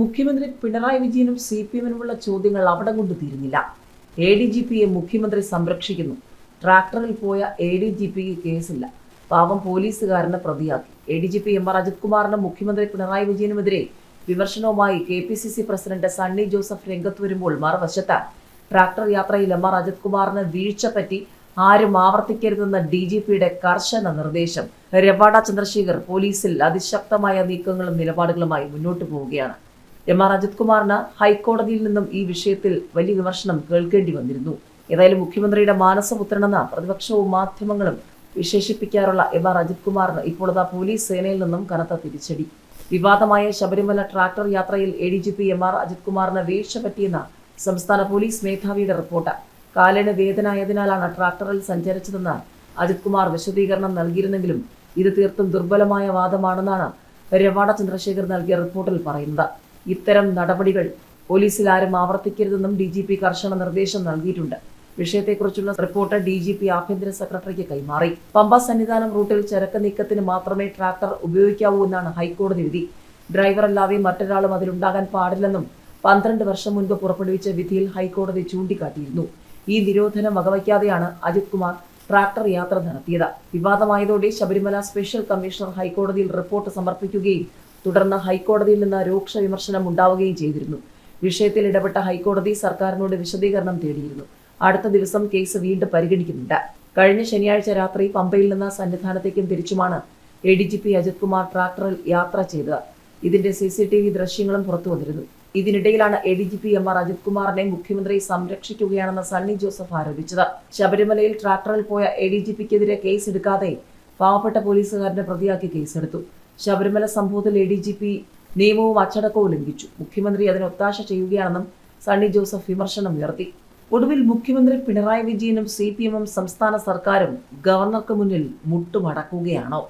മുഖ്യമന്ത്രി പിണറായി വിജയനും C P എമ്മിനുമുള്ള ചോദ്യങ്ങൾ അവിടെ കൊണ്ട് തീരുന്നില്ല എ ഡി ജി പിയെ മുഖ്യമന്ത്രി സംരക്ഷിക്കുന്നു. ട്രാക്ടറിൽ പോയ എ ഡി ജി പിക്ക് കേസില്ല. പാവം പോലീസുകാരനെ പ്രതിയാക്കി. A D G P M R Ajith മുഖ്യമന്ത്രി പിണറായി വിജയനുമെതിരെ വിമർശനവുമായി K P C C president Sunny Joseph രംഗത്ത് വരുമ്പോൾ മറുവശത്ത് ട്രാക്ടർ യാത്രയിൽ എം ആർ അജിത് കുമാറിന് വീഴ്ച പറ്റി ആരും ആവർത്തിക്കരുതെന്ന ഡി ജി പിയുടെ കർശന നിർദ്ദേശം രവാഡ ചന്ദ്രശേഖർ പോലീസിൽ അതിശക്തമായ നീക്കങ്ങളും നിലപാടുകളുമായി മുന്നോട്ട് പോവുകയാണ്. എം ആർ അജിത് കുമാറിന് ഹൈക്കോടതിയിൽ നിന്നും ഈ വിഷയത്തിൽ വലിയ വിമർശനം കേൾക്കേണ്ടി വന്നിരുന്നു. ഏതായാലും മുഖ്യമന്ത്രിയുടെ മാനസപുത്രനെന്ന പ്രതിപക്ഷവും മാധ്യമങ്ങളും വിശേഷിപ്പിക്കാറുള്ള എം ആർ അജിത് കുമാറിന് ഇപ്പോൾ പോലീസ് സേനയിൽ നിന്നും കനത്ത തിരിച്ചടി. വിവാദമായ ശബരിമല ട്രാക്ടർ യാത്രയിൽ A D G P M R Ajith കുമാറിന് വീഴ്ച പറ്റിയെന്ന സംസ്ഥാന പോലീസ് മേധാവിയുടെ റിപ്പോർട്ട്. കാലിന് വേദനയായതിനാലാണ് ട്രാക്ടറിൽ സഞ്ചരിച്ചതെന്ന് അജിത് കുമാർ വിശദീകരണം നൽകിയിരുന്നെങ്കിലും ഇത് തീർത്തും ദുർബലമായ വാദമാണെന്നാണ് രവാഡ ചന്ദ്രശേഖർ നൽകിയ റിപ്പോർട്ടിൽ പറയുന്നത്. ഇത്തരം നടപടികൾ പോലീസിൽ ആരും ആവർത്തിക്കരുതെന്നും ഡി ജി പി കർശന നിർദ്ദേശം നൽകിയിട്ടുണ്ട്. വിഷയത്തെക്കുറിച്ചുള്ള റിപ്പോർട്ട് ഡി ജി പി ആഭ്യന്തര സെക്രട്ടറിക്ക് കൈമാറി. പമ്പ സന്നിധാനം റൂട്ടിൽ ചരക്ക് നീക്കത്തിന് മാത്രമേ ട്രാക്ടർ ഉപയോഗിക്കാവൂ എന്നാണ് ഹൈക്കോടതി വിധി. ഡ്രൈവറല്ലാതെ മറ്റൊരാളും അതിലുണ്ടാകാൻ പാടില്ലെന്നും പന്ത്രണ്ട് വർഷം മുൻപ് പുറപ്പെടുവിച്ച വിധിയിൽ ഹൈക്കോടതി ചൂണ്ടിക്കാട്ടിയിരുന്നു. ഈ നിരോധനം വകവയ്ക്കാതെയാണ് അജിത് കുമാർ ട്രാക്ടർ യാത്ര നടത്തിയത്. വിവാദമായതോടെ ശബരിമല സ്പെഷ്യൽ കമ്മീഷണർ ഹൈക്കോടതിയിൽ റിപ്പോർട്ട് സമർപ്പിക്കുകയും തുടർന്ന് ഹൈക്കോടതിയിൽ നിന്ന് രൂക്ഷ വിമർശനം ഉണ്ടാവുകയും ചെയ്തിരുന്നു. വിഷയത്തിൽ ഇടപെട്ട ഹൈക്കോടതി സർക്കാരിനോട് വിശദീകരണം തേടിയിരുന്നു. അടുത്ത ദിവസം കേസ് വീണ്ടും പരിഗണിക്കുന്നുണ്ട്. കഴിഞ്ഞ ശനിയാഴ്ച രാത്രി പമ്പയിൽ നിന്ന് സന്നിധാനത്തേക്കും തിരിച്ചുമാണ് A D G P Ajith Kumar ട്രാക്ടറിൽ യാത്ര ചെയ്തത്. ഇതിന്റെ സി സി ടി വി ദൃശ്യങ്ങളും പുറത്തു വന്നിരുന്നു. ഇതിനിടയിലാണ് A D G P M R Ajith കുമാറിനെ മുഖ്യമന്ത്രി സംരക്ഷിക്കുകയാണെന്ന് സണ്ണി ജോസഫ് ആരോപിച്ചത്. ശബരിമലയിൽ ട്രാക്ടറിൽ പോയ എ ഡി ജി പിക്കെതിരെ കേസ് എടുക്കാതെ പാവപ്പെട്ട പോലീസുകാരനെ പ്രതിയാക്കി കേസെടുത്തു. ശബരിമല സംഭവത്തിൽ എ ഡി ജി പി നിയമവും അച്ചടക്കവും ലംഘിച്ചു. മുഖ്യമന്ത്രി അതിന് ഒത്താശ ചെയ്യുകയാണെന്നും സണ്ണി ജോസഫ് വിമർശനം ഉയർത്തി. ഒടുവിൽ മുഖ്യമന്ത്രി പിണറായി വിജയനും സി പി എമ്മും സംസ്ഥാന സർക്കാരും ഗവർണർക്ക് മുന്നിൽ മുട്ടുമടക്കുകയാണോ?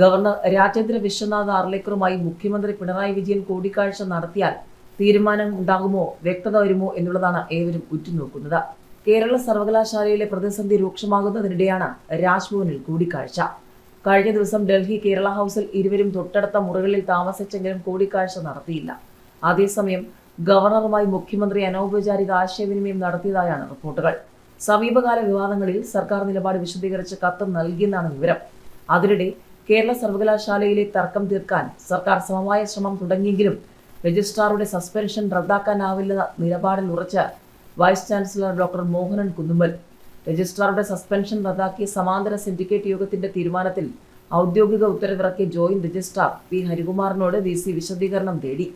ഗവർണർ രാജേന്ദ്ര വിശ്വനാഥ് ആർലേക്കറുമായി മുഖ്യമന്ത്രി പിണറായി വിജയൻ കൂടിക്കാഴ്ച നടത്തിയാൽ തീരുമാനം ഉണ്ടാകുമോ വ്യക്തത വരുമോ എന്നുള്ളതാണ് ഏവരും ഉറ്റുനോക്കുന്നത്. കേരള സർവകലാശാലയിലെ പ്രതിസന്ധി രൂക്ഷമാകുന്നതിനിടെയാണ് രാജ്ഭവനിൽ കൂടിക്കാഴ്ച. കഴിഞ്ഞ ദിവസം ഡൽഹി കേരള ഹൗസിൽ ഇരുവരും തൊട്ടടുത്ത മുറികളിൽ താമസിച്ചെങ്കിലും കൂടിക്കാഴ്ച നടത്തിയില്ല. അതേസമയം ഗവർണറുമായി മുഖ്യമന്ത്രി അനൗപചാരിക ആശയവിനിമയം നടത്തിയതായാണ് റിപ്പോർട്ടുകൾ. സമീപകാല വിവാദങ്ങളിൽ സർക്കാർ നിലപാട് വിശദീകരിച്ച് കത്ത് നൽകിയെന്നാണ് വിവരം. അതിനിടെ കേരള സർവകലാശാലയിലെ തർക്കം തീർക്കാൻ സർക്കാർ സമവായ ശ്രമം തുടങ്ങിയെങ്കിലും രജിസ്ട്രാറുടെ സസ്പെൻഷൻ റദ്ദാക്കാനാവില്ലെന്ന നിലപാടിൽ ഉറച്ച vice chancellor doctor Mohanan Kunnummal രജിസ്ട്രാറുടെ suspension റദ്ദാക്കിയ സമാന്തര സിൻഡിക്കേറ്റ് യോഗത്തിന്റെ തീരുമാനത്തിൽ ഔദ്യോഗിക ഉത്തരവിറക്കിയ ജോയിന്റ് രജിസ്ട്രാർ പി ഹരികുമാറിനോട് വി സി വിശദീകരണം തേടി.